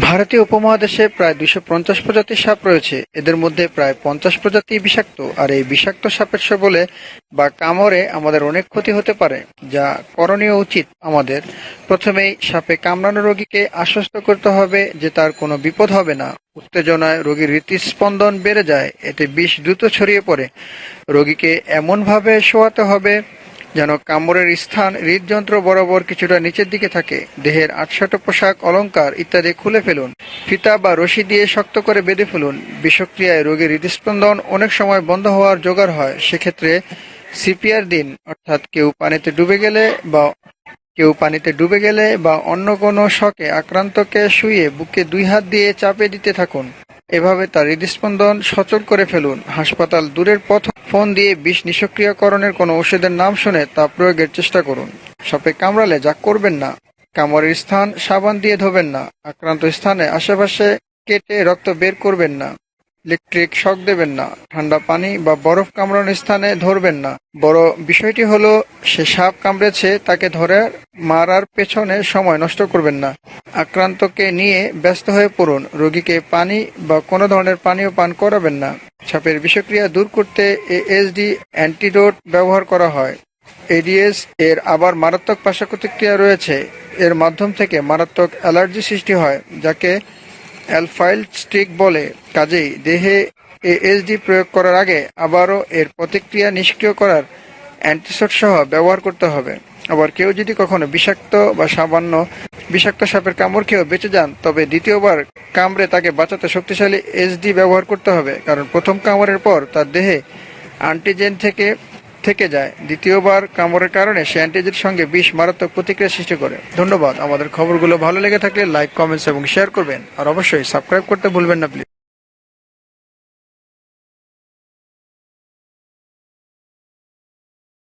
ভারতীয় উপমহাদেশে প্রায় দুশো পঞ্চাশ প্রজাতির সাপ রয়েছে। এদের মধ্যে প্রায় পঞ্চাশ প্রজাতি বিষাক্ত, আর এই বিষাক্ত সাপের বলে বা কামড়ে আমাদের অনেক ক্ষতি হতে পারে, যা করণীয় উচিত আমাদের। প্রথমেই সাপে কামড়ানো রোগীকে আশ্বস্ত করতে হবে যে তার কোনো বিপদ হবে না। উত্তেজনায় রোগীর হৃদস্পন্দন বেড়ে যায়, এতে বিষ দ্রুত ছড়িয়ে পড়ে। রোগীকে এমনভাবে শোয়াতে হবে যেন কামড়ের স্থান, হৃদযন্ত্র বরাবর কিছুটা নিচের দিকে থাকে, দেহের আটশাটো পোশাক, অলংকার ইত্যাদি খুলে ফেলুন, ফিতা বা রশি দিয়ে শক্ত করে বেঁধে ফেলুন। বিষক্রিয়ায় রোগীর হৃদস্পন্দন অনেক সময় বন্ধ হওয়ার জোগাড় হয়, সেক্ষেত্রে সিপিআর দিন, অর্থাৎ কেউ পানিতে ডুবে গেলে বা কেউ পানিতে ডুবে গেলে বা অন্য কোনো শকে আক্রান্তকে শুয়ে বুকে দুই হাত দিয়ে চাপে দিতে থাকুন। এভাবে তার হৃদস্পন্দন সচল করে ফেলুন। হাসপাতাল দূরের পথ ফোন দিয়ে বিষ নিষ্ক্রিয়করণের কোনো ওষুধের নাম শুনে তা প্রয়োগের চেষ্টা করুন। সাপে কামড়ালে যা করবেন না। কামড়ের স্থান সাবান দিয়ে ধোবেন না। আক্রান্ত স্থানে আশেপাশে কেটে রক্ত বের করবেন না। ইলেকট্রিক শক দেবেন না। ঠান্ডা পানি বা বরফ কামড়ানোর স্থানে ধরবেন না। বড় বিষয়টি হলো, সে সাপ কামড়েছে তাকে ধরে মারার পেছনে সময় নষ্ট করবেন না। আক্রান্তকে নিয়ে ব্যস্ত হয়ে পড়ুন। রোগীকে পানি বা কোনো ধরনের পানীয় পান করাবেন না। সাপের বিষক্রিয়া দূর করতে এএসডি অ্যান্টিডোট ব্যবহার করা হয়। এডিএস এর আবার মারাত্মক পার্শ্ব প্রতিক্রিয়া রয়েছে। এর মাধ্যম থেকে মারাত্মক অ্যালার্জি সৃষ্টি হয়, যাকে অ্যালফাইল স্টিক বলে। কাজেই দেহে এএসডি প্রয়োগ করার আগে আবারও এর প্রতিক্রিয়া নিষ্ক্রিয় করার অ্যান্টিসোড সহ ব্যবহার করতে হবে। আবার কেউ যদি কখনো বিষাক্ত বা সামান্য বিষাক্ত সাপের কামড় খেয়েও বেঁচে যান, তবে দ্বিতীয়বার কামড়ে তাকে বাঁচাতে শক্তিশালী এসডি ব্যবহার করতে হবে, কারণ প্রথম কামড়ের পর তার দেহে অ্যান্টিজেন থেকে থেকে যায়। দ্বিতীয়বার কামড়ের কারণে সে অ্যান্টিজেনের সঙ্গে বিষ মারাত্মক প্রতিক্রিয়া সৃষ্টি করে। ধন্যবাদ। আমাদের খবরগুলো ভালো লেগে থাকলে লাইক কমেন্টস এবং শেয়ার করবেন। আর অবশ্যই সাবস্ক্রাইব করতে ভুলবেন না প্লিজ